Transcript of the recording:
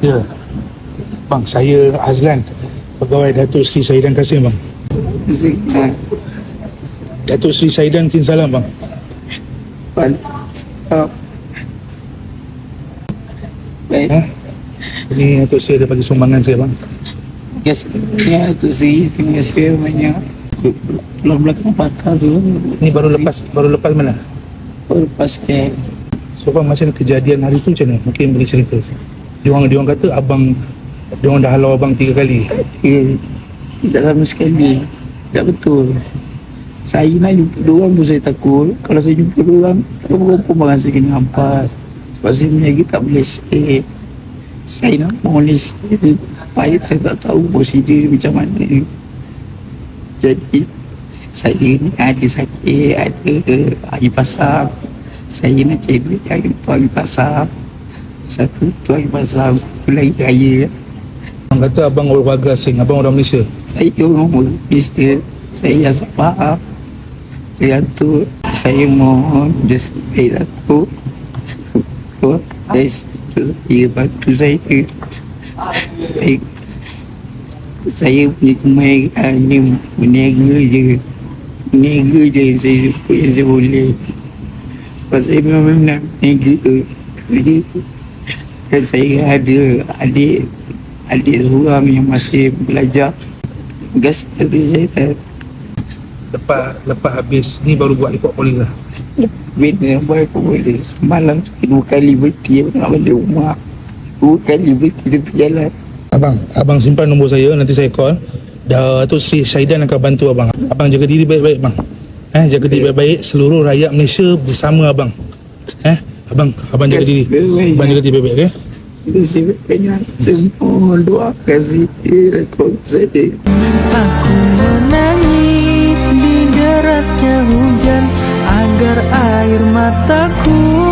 Ya. Bang, saya Azlan, pegawai Datuk Seri Saidan Kasim bang. Datuk Seri Saidan kin salam bang. Pan Stop Baik Ha? Ini Datuk Seri ada bagi sumbangan saya bang. Kasih Ya tu sih Terima kasih banyak Pulang belakang patah tu Ini baru lepas baru lepas mana? Baru lepas kan So far macam kejadian hari tu macam mana? Mungkin boleh cerita. Diorang diorang kata abang diorang dah halau abang tiga kali. Eh, tidak sama sekali. Tidak betul. Saya nak jumpa dua orang pun saya takut. Kalau saya jumpa dua orang Aku pun rasa kena hampas. Sebab saya punya tak boleh stay. Saya nak mohon ni Baik saya tak tahu prosedur macam mana. Jadi Saya ni ada sakit Ada Hari pasar. Saya nak cari duit Hari tu hari pasar Satu tu hari pasar Satu lagi raya. Abang kata abang orang warga asing, abang orang Malaysia. saya orang Malaysia. Saya rasa faham saya tu saya mohon dia sebaik aku. Dari situ dia bantu saya. Saya saya punya kemahiran ni berniaga je. Berniaga je yang saya yang saya boleh. Sebab saya memang nak berniaga jadi dan saya ada adik adik seorang yang masih belajar gas tu saya tak Lepas lepas habis ni baru buat report polis lah. boy aku boleh semalam tu dua kali berhenti aku nak balik rumah dua kali berhenti tepi jalan Abang, abang simpan nombor saya nanti saya call. Datuk Seri Saidan akan bantu abang. Abang jaga diri baik-baik bang. Eh, jaga diri baik-baik seluruh rakyat Malaysia bersama abang. Eh, abang, abang jaga diri. Abang jaga diri baik-baik okey? Semua rekod saya Aku menangis di derasnya hujan Agar air mataku